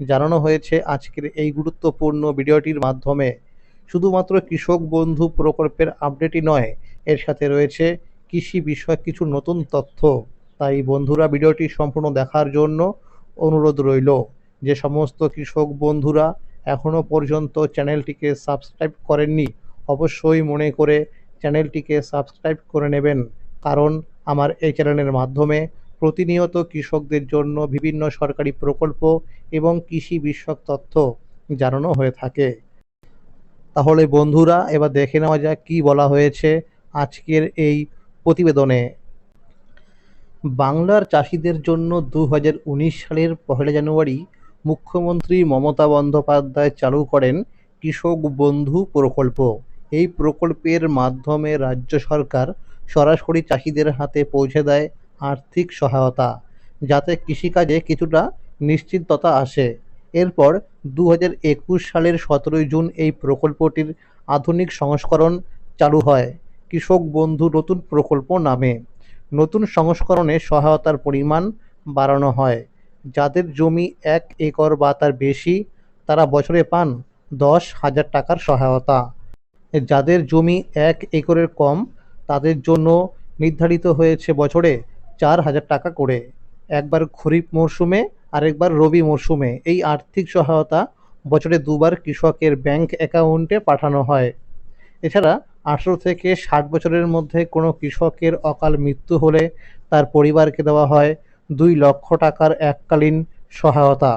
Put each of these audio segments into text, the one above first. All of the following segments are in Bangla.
জানানো হয়েছে আজকের এই গুরুত্বপূর্ণ ভিডিওটির মাধ্যমে। শুধুমাত্র কৃষক বন্ধু প্রকল্পের আপডেটই নয়, এর সাথে রয়েছে কৃষি বিষয়ক কিছু নতুন তথ্য। তাই বন্ধুরা, ভিডিওটি সম্পূর্ণ দেখার জন্য অনুরোধ রইল। যে সমস্ত কৃষক বন্ধুরা এখনও পর্যন্ত চ্যানেলটিকে সাবস্ক্রাইব করেননি, অবশ্যই মনে করে চ্যানেলটিকে সাবস্ক্রাইব করে নেবেন। কারণ আমার এই চ্যানেলের মাধ্যমে প্রতিনিয়ত কৃষকদের জন্য বিভিন্ন সরকারি প্রকল্প এবং কৃষি বিষয়ক তথ্য জানানো হয়ে থাকে। তাহলে বন্ধুরা, এবার দেখে নেওয়া যাক কী বলা হয়েছে আজকের এই প্রতিবেদনে। বাংলার চাষিদের জন্য দু হাজার উনিশ সালের পহেলা জানুয়ারি মুখ্যমন্ত্রী মমতা বন্দ্যোপাধ্যায় চালু করেন কৃষক বন্ধু প্রকল্প। এই প্রকল্পের মাধ্যমে রাজ্য সরকার সরাসরি চাষিদের হাতে পৌঁছে দেয় আর্থিক সহায়তা, যাতে কৃষিকাজে কিছুটা নিশ্চিততা আসে। এরপর দু হাজার একুশ সালের সতেরোই জুন এই প্রকল্পটির আধুনিক সংস্করণ চালু হয়। কৃষক বন্ধু নতুন প্রকল্প নামে। নতুন সংস্করণে সহায়তার পরিমাণ বাড়ানো হয়। যাদের জমি এক একর বা তার বেশি, তারা বছরে পান দশ হাজার টাকার সহায়তা। যাদের জমি এক একরের কম, তাদের জন্য নির্ধারিত হয়েছে বছরে চার হাজার টাকা করে। একবার খরিফ মরশুমে, আরেকবার রবি মরশুমে। এই আর্থিক সহায়তা বছরে দুবার কৃষকের ব্যাংক অ্যাকাউন্টে পাঠানো হয়। এছাড়া আঠেরো থেকে ষাট বছরের মধ্যে কোনো কৃষকের অকাল মৃত্যু হলে তার পরিবারকে দেওয়া হয় দুই লক্ষ টাকার এককালীন সহায়তা।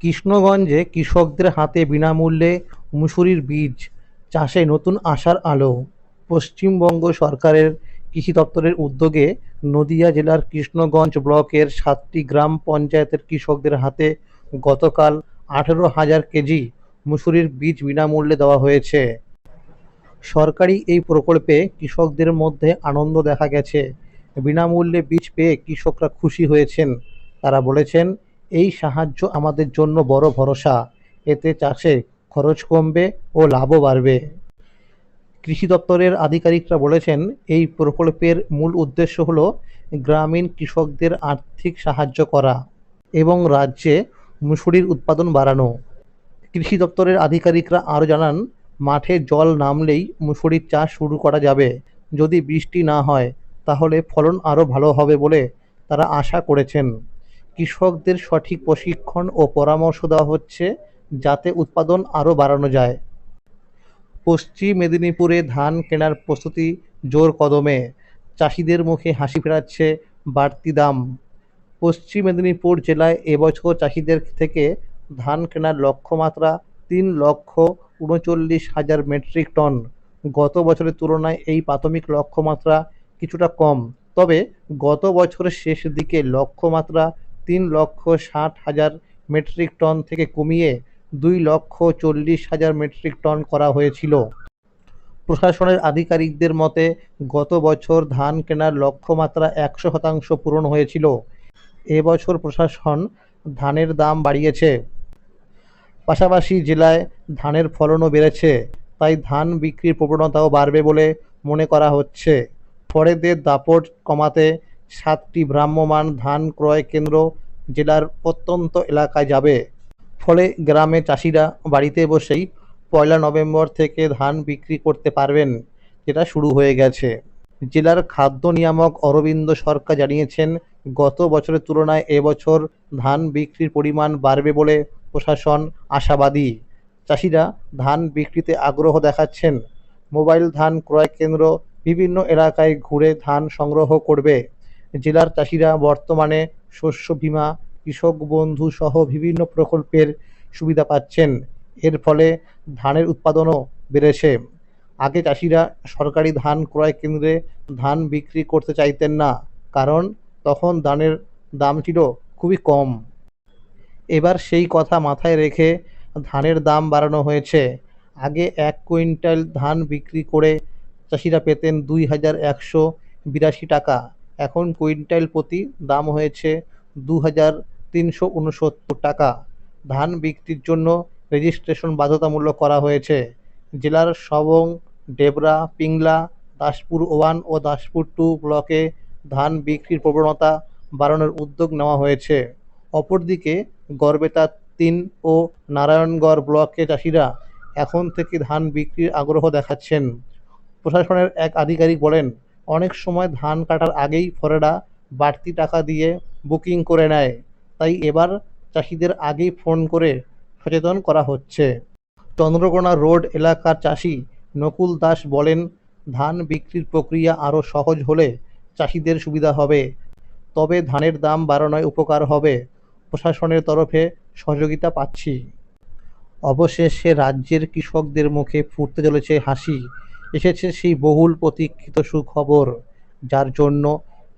কৃষ্ণগঞ্জে কৃষকদের হাতে বিনামূল্যে মুসুরির বীজ, চাষে নতুন আশার আলো। পশ্চিমবঙ্গ সরকারের কৃষি দপ্তরের উদ্যোগে নদিয়া জেলার কৃষ্ণগঞ্জ ব্লকের সাতটি গ্রাম পঞ্চায়েতের কৃষকদের হাতে গতকাল আঠেরো হাজার কেজি মুসুরির বীজ বিনামূল্যে দেওয়া হয়েছে। সরকারি এই প্রকল্পে কৃষকদের মধ্যে আনন্দ দেখা গেছে। বিনামূল্যে বীজ পেয়ে কৃষকরা খুশি হয়েছেন। তারা বলেছেন, এই সাহায্য আমাদের জন্য বড় ভরসা। এতে চাষে খরচ কমবে ও লাভও বাড়বে। কৃষি দপ্তরের আধিকারিকরা বলেছেন, এই প্রকল্পের মূল উদ্দেশ্য হল গ্রামীণ কৃষকদের আর্থিক সাহায্য করা এবং রাজ্যে মুসুরির উৎপাদন বাড়ানো। কৃষি দপ্তরের আধিকারিকরা আরও জানান, মাঠে জল নামলেই মুসুরির চাষ শুরু করা যাবে। যদি বৃষ্টি না হয়, তাহলে ফলন আরও ভালো হবে বলে তারা আশা করেছেন। কৃষকদের সঠিক প্রশিক্ষণ ও পরামর্শ দেওয়া হচ্ছে যাতে উৎপাদন আরও বাড়ানো যায়। পশ্চিম মেদিনীপুরে ধান কেনার প্রস্তুতি জোর কদমে। চাষিদের মুখে হাসি ফেরাচ্ছে বাড়তি দাম। পশ্চিম মেদিনীপুর জেলায় এবছর চাষিদের থেকে ধান কেনার লক্ষ্যমাত্রা তিন লক্ষ উনচল্লিশ হাজার মেট্রিক টন। গত বছরের তুলনায় এই প্রাথমিক লক্ষ্যমাত্রা কিছুটা কম। তবে গত বছরের শেষ দিকে লক্ষ্যমাত্রা তিন লক্ষ ষাট হাজার মেট্রিক টন থেকে কমিয়ে দুই লক্ষ চল্লিশ হাজার মেট্রিক টন করা হয়েছিল। প্রশাসনের আধিকারিকদের মতে, গত বছর ধান কেনার লক্ষ্যমাত্রা একশো শতাংশ পূরণ হয়েছিল। এবছর প্রশাসন ধানের দাম বাড়িয়েছে। পাশাপাশি জেলায় ধানের ফলনও বেড়েছে, তাই ধান বিক্রির প্রবণতাও বাড়বে বলে মনে করা হচ্ছে। ফড়েদের দাপট কমাতে সাতটি ভ্রাম্যমাণ ধান ক্রয় কেন্দ্র জেলার প্রত্যন্ত এলাকায় যাবে। ফলে গ্রামে চাষিরা বাড়িতে বসেই পয়লা নভেম্বর থেকে ধান বিক্রি করতে পারবেন, যেটা শুরু হয়ে গেছে। জেলার খাদ্য নিয়ামক অরবিন্দ সরকার জানিয়েছেন, গত বছরের তুলনায় এবছর ধান বিক্রির পরিমাণ বাড়বে বলে প্রশাসন আশাবাদী। চাষিরা ধান বিক্রিতে আগ্রহ দেখাচ্ছেন। মোবাইল ধান ক্রয় কেন্দ্র বিভিন্ন এলাকায় ঘুরে ধান সংগ্রহ করবে। জেলার চাষিরা বর্তমানে শস্য বীমা কৃষক বন্ধু সহ বিভিন্ন প্রকল্পের সুবিধা পাচ্ছেন। এর ফলে ধানের উৎপাদনও বেড়েছে। আগে চাষিরা সরকারি ধান ক্রয় কেন্দ্রে ধান বিক্রি করতে চাইতেন না, কারণ তখন ধানের দাম ছিল খুবই কম। এবার সেই কথা মাথায় রেখে ধানের দাম বাড়ানো হয়েছে। আগে এক কুইন্টাল ধান বিক্রি করে চাষিরা পেতেন দুই হাজার একশো বিরাশি টাকা। এখন কুইন্টাল প্রতি দাম হয়েছে দু হাজার তিনশো উনসত্তর টাকা ধান বিক্রির জন্য রেজিস্ট্রেশন বাধ্যতামূলক করা হয়েছে। জেলার সবং, ডেবরা, পিংলা, দাসপুর ওয়ান ও দাসপুর টু ব্লকে ধান বিক্রির প্রবণতা বাড়ানোর উদ্যোগ নেওয়া হয়েছে। অপরদিকে গড়বেতা তিন ও নারায়ণগড় ব্লকে চাষিরা এখন থেকে ধান বিক্রির আগ্রহ দেখাচ্ছেন। প্রশাসনের এক আধিকারিক বলেন, অনেক সময় ধান কাটার আগেই ফরেরা বাড়তি টাকা দিয়ে বুকিং করে নেয়। তাই এবার চাষিদের আগেই ফোন করে সচেতন করা হচ্ছে। চন্দ্রকোনা রোড এলাকার চাষি নকুল দাস বলেন, ধান বিক্রির প্রক্রিয়া আরও সহজ হলে চাষিদের সুবিধা হবে। তবে ধানের দাম বাড়ানোয় উপকার হবে। প্রশাসনের তরফে সহযোগিতা পাচ্ছি। অবশেষে রাজ্যের কৃষকদের মুখে ফুটতে চলেছে হাসি। এসেছে সেই বহুল প্রতীক্ষিত সুখবর, যার জন্য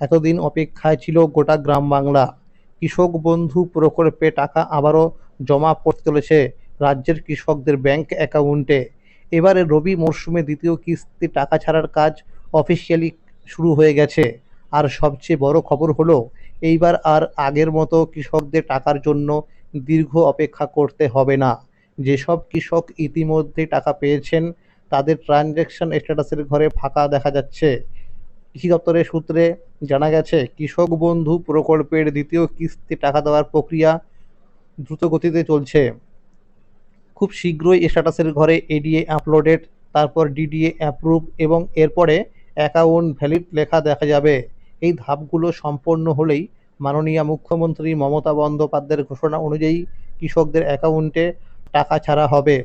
এতদিন অপেক্ষায় ছিল গোটা গ্রাম বাংলা। কৃষক বন্ধু প্রকল্পে টাকা আবারও জমা পড়তে চলেছে রাজ্যের কৃষকদের ব্যাংক অ্যাকাউন্টে। এবারে রবি মরশুমে দ্বিতীয় কিস্তি টাকা ছাড়ার কাজ অফিসিয়ালি শুরু হয়ে গেছে। আর সবচেয়ে বড় খবর হলো, এইবার আর আগের মতো কৃষকদের টাকার জন্য দীর্ঘ অপেক্ষা করতে হবে না। যেসব কৃষক ইতিমধ্যে টাকা পেয়েছেন, তাদের ট্রানজ্যাকশন স্ট্যাটাসের ঘরে ফাঁকা দেখা যাচ্ছে। কৃষি দপ্তরের সূত্রে জানা গেছে, কৃষক বন্ধু প্রকল্পের দ্বিতীয় কিস্তি টাকা দেওয়ার প্রক্রিয়া দ্রুত গতিতে চলছে। খুব শীঘ্রই স্ট্যাটাসের ঘরে এডিএ আপলোডেড তারপর ডিডিএ অ্যাপ্রুভ এবং এরপরে অ্যাকাউন্ট ভ্যালিড লেখা দেখা যাবে। এই ধাপগুলো সম্পন্ন হলেই মাননীয় মুখ্যমন্ত্রী মমতা বন্দ্যোপাধ্যায়ের ঘোষণা অনুযায়ী কৃষকদের অ্যাকাউন্টে টাকা ছাড়া হবে।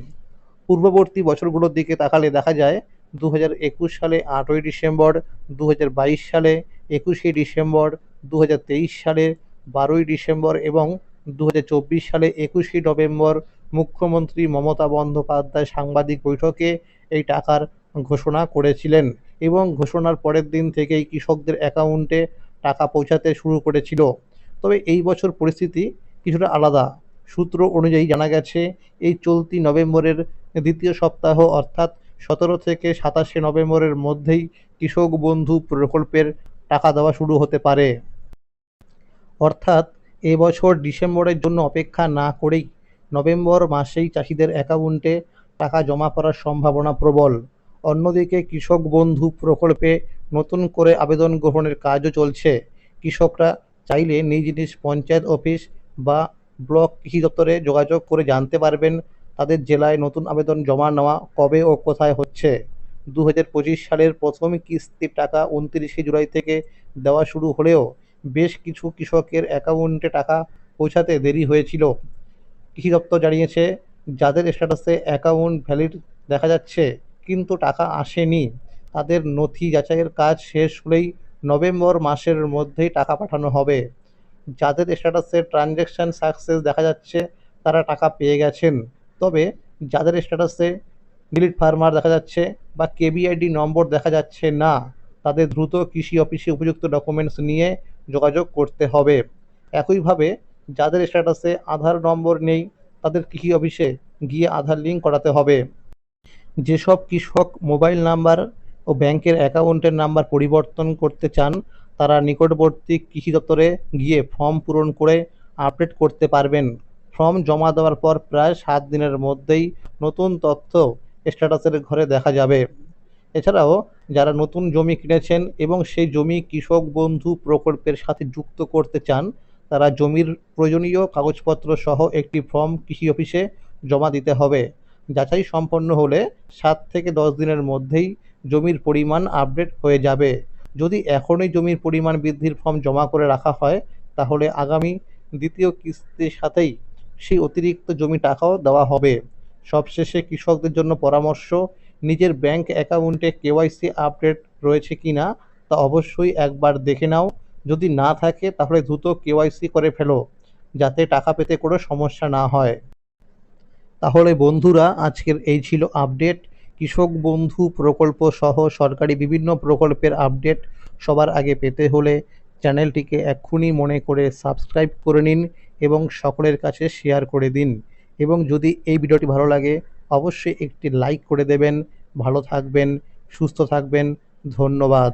পূর্ববর্তী বছরগুলোর দিকে তাকালে দেখা যায় দু হাজার একুশ সালে আটই ডিসেম্বর দু হাজার বাইশ সালে একুশে ডিসেম্বর দু হাজার তেইশ সালে বারোই ডিসেম্বর এবং দু হাজার চব্বিশ সালে একুশে নভেম্বর মুখ্যমন্ত্রী মমতা বন্দ্যোপাধ্যায় সাংবাদিক বৈঠকে এই টাকার ঘোষণা করেছিলেন এবং ঘোষণার পরের দিন থেকেই কৃষকদের অ্যাকাউন্টে টাকা পৌঁছাতে শুরু করেছিল। তবে এই বছর পরিস্থিতি কিছুটা আলাদা। সূত্র অনুযায়ী জানা গেছে, এই চলতি নভেম্বরের দ্বিতীয় সপ্তাহ অর্থাৎ সতেরো থেকে সাতাশে নভেম্বরের মধ্যেই কৃষক বন্ধু প্রকল্পের টাকা দেওয়া শুরু হতে পারে। অর্থাৎ এবছর ডিসেম্বরের জন্য অপেক্ষা না করেই নভেম্বর মাসেই চাষিদের অ্যাকাউন্টে টাকা জমা করার সম্ভাবনা প্রবল। অন্যদিকে কৃষক বন্ধু প্রকল্পে নতুন করে আবেদন গ্রহণের কাজও চলছে। কৃষকরা চাইলে নিজ নিজ পঞ্চায়েত অফিস বা ব্লক কৃষি দপ্তরে যোগাযোগ করে জানতে পারবেন তাদের জেলায় নতুন আবেদন জমা নেওয়া কবে ও কোথায় হচ্ছে? দু হাজার পঁচিশ সালের প্রথম কিস্তির টাকা উনত্রিশে জুলাই থেকে দেওয়া শুরু হলেও বেশ কিছু কৃষকের অ্যাকাউন্টে টাকা পৌঁছাতে দেরি হয়েছিল। কৃষি দপ্তর জানিয়েছে, যাদের স্ট্যাটাসে অ্যাকাউন্ট ভ্যালিড দেখা যাচ্ছে কিন্তু টাকা আসেনি, তাদের নথি যাচাইয়ের কাজ শেষ হলেই নভেম্বর মাসের মধ্যেই টাকা পাঠানো হবে। যাদের স্ট্যাটাসে ট্রানজ্যাকশান সাকসেস দেখা যাচ্ছে, তারা টাকা পেয়ে গেছেন। তবে যাদের স্ট্যাটাসে ডিলিট ফার্মার দেখা যাচ্ছে বা কেবিআইডি নম্বর দেখা যাচ্ছে না, তাদের দ্রুত কৃষি অফিসে উপযুক্ত ডকুমেন্টস নিয়ে যোগাযোগ করতে হবে। একইভাবে যাদের স্ট্যাটাসে আধার নম্বর নেই, তাদের কৃষি অফিসে গিয়ে আধার লিঙ্ক করাতে হবে। যেসব কৃষক মোবাইল নাম্বার ও ব্যাংকের অ্যাকাউন্টের নাম্বার পরিবর্তন করতে চান, তারা নিকটবর্তী কৃষি দপ্তরে গিয়ে ফর্ম পূরণ করে আপডেট করতে পারবেন। ফর্ম জমা দেওয়ার পর প্রায় সাত দিনের মধ্যেই নতুন তথ্য স্ট্যাটাসের ঘরে দেখা যাবে। এছাড়াও, যারা নতুন জমি কিনেছেন এবং সেই জমি কৃষক বন্ধু প্রকল্পের সাথে যুক্ত করতে চান, তারা জমির প্রয়োজনীয় কাগজপত্র সহ একটি ফর্ম কৃষি অফিসে জমা দিতে হবে। যাচাই সম্পন্ন হলে সাত থেকে দশ দিনের মধ্যেই জমির পরিমাণ আপডেট হয়ে যাবে। যদি এখনই জমির পরিমাণ বৃদ্ধির ফর্ম জমা করে রাখা হয়, তাহলে আগামী দ্বিতীয় কিস্তির সাথেই সেই অতিরিক্ত জমি টাকাও দেওয়া হবে। সবশেষে কৃষকদের জন্য পরামর্শ, নিজের ব্যাংক অ্যাকাউন্টে কেওয়াইসি আপডেট রয়েছে কি না, তা অবশ্যই একবার দেখে নাও। যদি না থাকে, তাহলে দ্রুত কেওয়াইসি করে ফেলো, যাতে টাকা পেতে কোনো সমস্যা না হয়। তাহলে বন্ধুরা, আজকের এই ছিল আপডেট। কৃষক বন্ধু প্রকল্প সহ সরকারি বিভিন্ন প্রকল্পের আপডেট সবার আগে পেতে হলে চ্যানেলটিকে এক্ষুনি মনে করে সাবস্ক্রাইব করে নিন। এবং সকলের কাছে শেয়ার করে দিন। এবং যদি এই ভিডিওটি ভালো লাগে, অবশ্যই একটি লাইক করে দেবেন। ভালো থাকবেন, সুস্থ থাকবেন। ধন্যবাদ।